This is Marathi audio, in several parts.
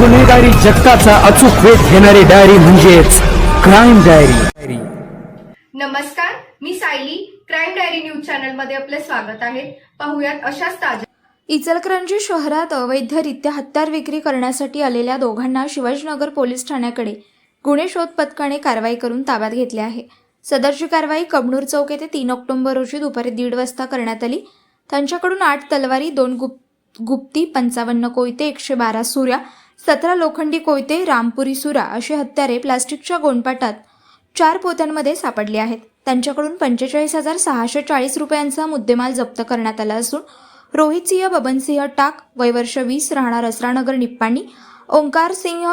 गुन्हेगारी जगताचा अचूक वेध घेणारी डायरी म्हणजेच क्राईम डायरी नमस्कार मी सायली. क्राईम डायरी न्यूज चॅनलमध्ये आपले स्वागत आहे. पाहुयात अशाच ताज्या इचलकरंजी शहरात अवैधरित्या हत्यार विक्री करण्यासाठी आलेल्या दोघांना शिवाजीनगर पोलीस ठाण्याकडे गुन्हे शोध पथकाने कारवाई करून ताब्यात घेतले आहे. सदरची कारवाई कबनूर चौक येथे तीन ऑक्टोबर रोजी दुपारी दीड वाजता करण्यात आली. त्यांच्याकडून आठ तलवारी दोन गुप गुप्ती पंचावन्न कोयते एकशे बारा सुऱ्या सतरा लोखंडी कोयते रामपुरी सुरा अशी हत्यारे प्लास्टिकच्या गोंडपाटात चार पोत्यांमध्ये सापडली आहेत. त्यांच्याकडून पंचेचाळीस हजार सहाशे चाळीस रुपयांचा मुद्देमाल जप्त करण्यात आला असून रोहित सिंह बबनसिंह टाक वयवर्ष वीस राहणार असरानगर निप्पाणी ओंकार सिंह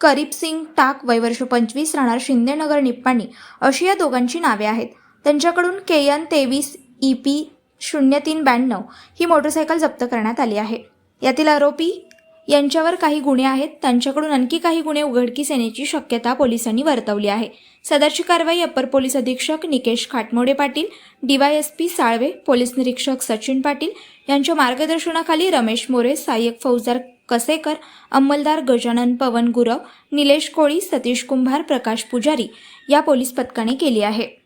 करीब सिंग टाक वयवर्ष पंचवीस राहणार शिंदेनगर निप्पाणी अशी या दोघांची नावे आहेत. त्यांच्याकडून के एन तेवीस ई पी शून्य तीन ब्याण्णव ही मोटरसायकल जप्त करण्यात आली आहे. यातील आरोपी यांच्यावर काही गुन्हे आहेत. त्यांच्याकडून आणखी काही गुन्हे उघडकीस येण्याची शक्यता पोलिसांनी वर्तवली आहे. सदरची कारवाई अप्पर पोलीस अधीक्षक निकेश खाटमोडे पाटील डीवायएसपी साळवे पोलीस निरीक्षक सचिन पाटील यांच्या मार्गदर्शनाखाली रमेश मोरे सहाय्यक फौजदार कसेकर अंमलदार गजानन पवन गुरव निलेश कोळी सतीश कुंभार प्रकाश पुजारी या पोलीस पथकाने केली आहे.